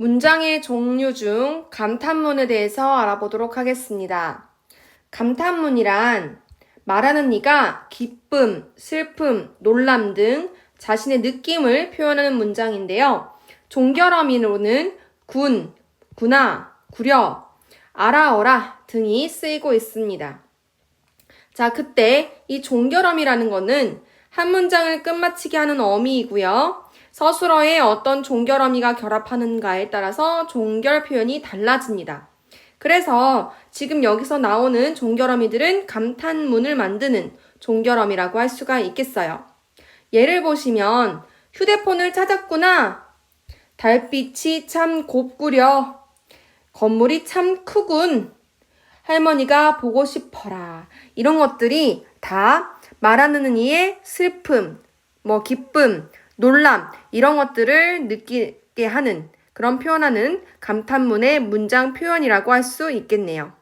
문장의 종류 중 감탄문에 대해서 알아보도록 하겠습니다. 감탄문이란 말하는 이가 기쁨, 슬픔, 놀람 등 자신의 느낌을 표현하는 문장인데요. 종결어민으로는 군, 구나, 구려, 알아어라 등이 쓰이고 있습니다. 자, 그때 이 종결어미라는 거는 한 문장을 끝마치게 하는 어미이고요. 서술어에 어떤 종결 어미가 결합하는가에 따라서 종결 표현이 달라집니다. 그래서 지금 여기서 나오는 종결 어미들은 감탄문을 만드는 종결 어미라고 할 수가 있겠어요. 예를 보시면 휴대폰을 찾았구나. 달빛이 참 곱구려. 건물이 참 크군. 할머니가 보고 싶어라. 이런 것들이 다 말하는 이의 슬픔, 뭐 기쁨, 놀람 이런 것들을 느끼게 하는 그런 표현하는 감탄문의 문장 표현이라고 할 수 있겠네요.